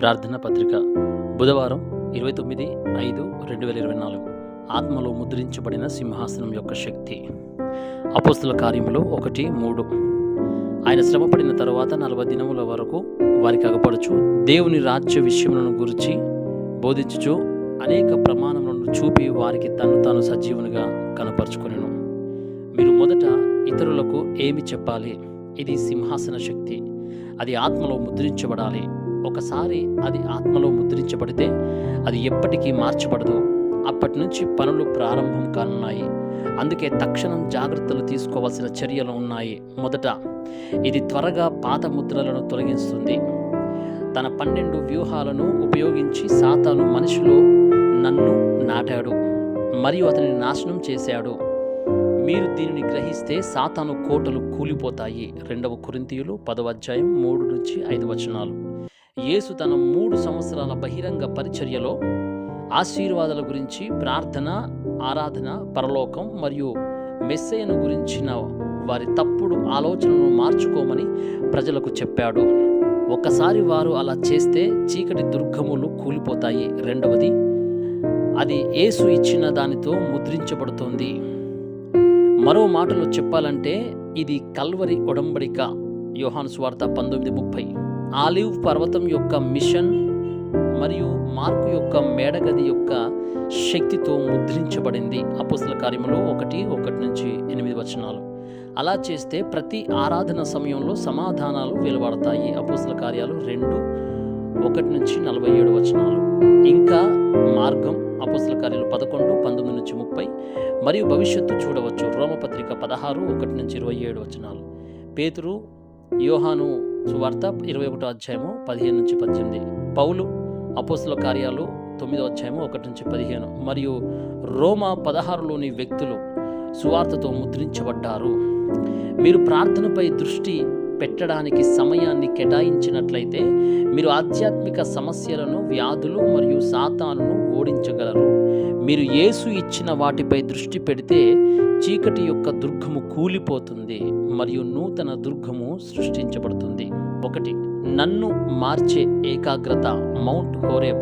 ప్రార్థన పత్రిక. బుధవారం ఇరవై తొమ్మిది ఐదు రెండు వేల ఇరవై నాలుగు. ఆత్మలో ముద్రించబడిన సింహాసనం యొక్క శక్తి. అపోస్తుల కార్యములు ఒకటి మూడు. ఆయన శ్రమపడిన తరువాత నలభై దినముల వరకు వారికి అగపడుచు దేవుని రాజ్య విషయములను గురించి బోధించుచు అనేక ప్రమాణములను చూపి వారికి తను తాను సజీవునిగా కనపరుచుకునేను. మీరు మొదట ఇతరులకు ఏమి చెప్పాలి? ఇది సింహాసన శక్తి. అది ఆత్మలో ముద్రించబడాలి. ఒకసారి అది ఆత్మలో ముద్రించబడితే అది ఎప్పటికీ మార్చబడదు. అప్పటి నుంచి పనులు ప్రారంభం కానున్నాయి. అందుకే తక్షణం జాగ్రత్తలు తీసుకోవాల్సిన చర్యలు ఉన్నాయి. మొదట ఇది త్వరగా పాత ముద్రలను తొలగిస్తుంది. తన పన్నెండు వ్యూహాలను ఉపయోగించి సాతాను మనిషిలో నన్ను నాటాడు మరియు అతని నాశనం చేశాడు. మీరు దీనిని గ్రహిస్తే సాతాను కోటలు కూలిపోతాయి. రెండవ కురింతీయులు పదవ అధ్యాయం మూడు నుంచి ఐదు వచనాలు. యేసు తన మూడు సంవత్సరాల బహిరంగ పరిచర్యలో ఆశీర్వాదాల గురించి ప్రార్థన ఆరాధన పరలోకం మరియు మెస్సేయను గురించిన వారి తప్పుడు ఆలోచనను మార్చుకోమని ప్రజలకు చెప్పాడు. ఒకసారి వారు అలా చేస్తే చీకటి దుర్గములు కూలిపోతాయి. రెండవది అది యేసు ఇచ్చిన దానితో ముద్రించబడుతోంది. మరో మాటలో చెప్పాలంటే ఇది కల్వరి ఒడంబడిక. యోహాను స్వార్త పంతొమ్మిది ముప్పై. ఆలివ్ పర్వతం యొక్క మిషన్ మరియు మార్కు యొక్క మేడగది యొక్క శక్తితో ముద్రించబడింది. అపుస్తల కార్యములో ఒకటి ఒకటి నుంచి ఎనిమిది వచనాలు. అలా చేస్తే ప్రతి ఆరాధన సమయంలో సమాధానాలు వెలువడతాయి. అపుస్తల కార్యాలు రెండు ఒకటి నుంచి నలభై ఏడు వచనాలు. ఇంకా మార్గం అపుస్తల కార్యాలు పదకొండు పంతొమ్మిది నుంచి ముప్పై మరియు భవిష్యత్తు చూడవచ్చు. రోమపత్రిక పదహారు ఒకటి నుంచి ఇరవై ఏడు వచనాలు. పేతురు యోహాను సువార్త ఇరవై ఒకటో అధ్యాయము పదిహేను నుంచి పద్దెనిమిది. పౌలు అపోస్తుల కార్యాలు తొమ్మిదో అధ్యాయము ఒకటి నుంచి పదిహేను. మరియు రోమా పదహారులోని వ్యక్తులు సువార్తతో ముద్రించబడ్డారు. మీరు ప్రార్థనపై దృష్టి పెట్టడానికి సమయాన్ని కేటాయించినట్లయితే మీరు ఆధ్యాత్మిక సమస్యలను వ్యాధులు మరియు సాతానును ఓడించగలరు. మీరు యేసు ఇచ్చిన వాటిపై దృష్టి పెడితే చీకటి యొక్క దుర్గము కూలిపోతుంది మరియు నూతన దుర్గము సృష్టించబడుతుంది. ఒకటి నన్ను మార్చే ఏకాగ్రత మౌంట్ హోరేబ్.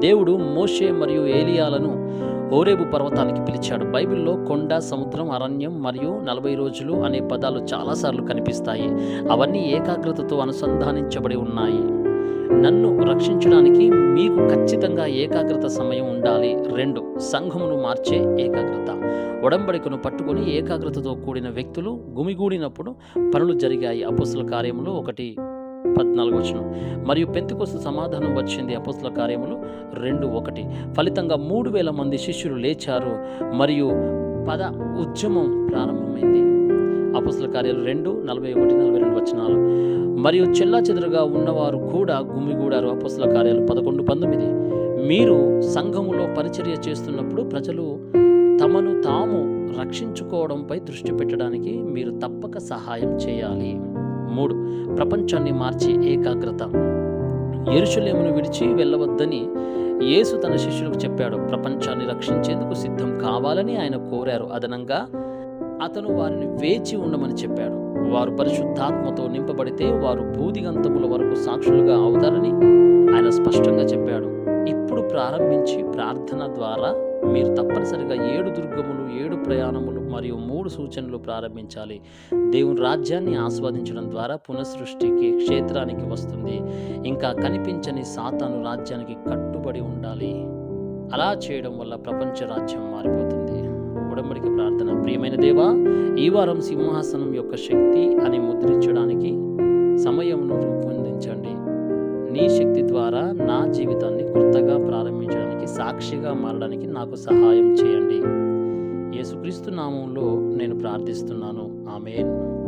దేవుడు మోషే మరియు ఏలియాలను హోరేబు పర్వతానికి పిలిచాడు. బైబిల్లో కొండ సముద్రం అరణ్యం మరియు నలభై రోజులు అనే పదాలు చాలాసార్లు కనిపిస్తాయి. అవన్నీ ఏకాగ్రతతో అనుసంధానించబడి ఉన్నాయి. నన్ను రక్షించడానికి మీకు ఖచ్చితంగా ఏకాగ్రత సమయం ఉండాలి. రెండు సంఘమును మార్చే ఏకాగ్రత. ఒడంబడికను పట్టుకొని ఏకాగ్రతతో కూడిన వ్యక్తులు గుమిగూడినప్పుడు పనులు జరిగాయి. అపుస్తుల కార్యములు ఒకటి పద్నాలుగు వచ్చిన మరియు పెంతుకొస్తు సమాధానం వచ్చింది. అపుస్తుల కార్యములు రెండు ఒకటి. ఫలితంగా మూడు వేల మంది శిష్యులు లేచారు. మరియు పద ఉద్యమం ప్రారంభమైంది. అపుస్తుల కార్యాలు రెండు నలభై ఒకటి నలభై రెండు వచనాలు. మరియు చెల్లా చెదురుగా ఉన్నవారు కూడా గుమిగూడారు అపుస్తుల కార్యాలు పదకొండు పంతొమ్మిది. మీరు సంఘములో పరిచర్య చేస్తున్నప్పుడు ప్రజలు తమను తాము రక్షించుకోవడంపై దృష్టి పెట్టడానికి మీరు తప్పక సహాయం చేయాలి. మూడు. ప్రపంచాన్ని మార్చే ఏకాగ్రత. ఎరుషులేమును విడిచి వెళ్ళవద్దని యేసు తన శిష్యులకు చెప్పాడు. ప్రపంచాన్ని రక్షించేందుకు సిద్ధం కావాలని ఆయన కోరారు. అదనంగా అతను వారిని వేచి ఉండమని చెప్పాడు. వారు పరిశుద్ధాత్మతో నింపబడితే వారు భూదిగంతముల వరకు సాక్షులుగా అవుతారని ఆయన స్పష్టంగా చెప్పాడు. ఇప్పుడు ప్రారంభించి ప్రార్థన ద్వారా మీరు తప్పనిసరిగా ఏడు దుర్గములు ఏడు ప్రయాణములు మరియు మూడు సూచనలు ప్రారంభించాలి. దేవుని రాజ్యాన్ని ఆస్వాదించడం ద్వారా పునఃసృష్టికి క్షేత్రానికి వస్తుంది. ఇంకా కనిపించని సాతాను రాజ్యానికి కట్టుబడి ఉండాలి. అలా చేయడం వల్ల ప్రపంచ రాజ్యం మారిపోతుంది. ఉడంబడిక ప్రార్థన. ప్రియమైన దేవా ఈ వారం సింహాసనం యొక్క శక్తి అని ముద్రించడానికి సమయమును రూపొందించండి. నీ శక్తి ద్వారా నా జీవితాన్ని కొత్తగా ప్రారంభించడానికి సాక్షిగా మారడానికి నాకు సహాయం చేయండి. యేసుక్రీస్తు నామంలో నేను ప్రార్థిస్తున్నాను. ఆమెన్.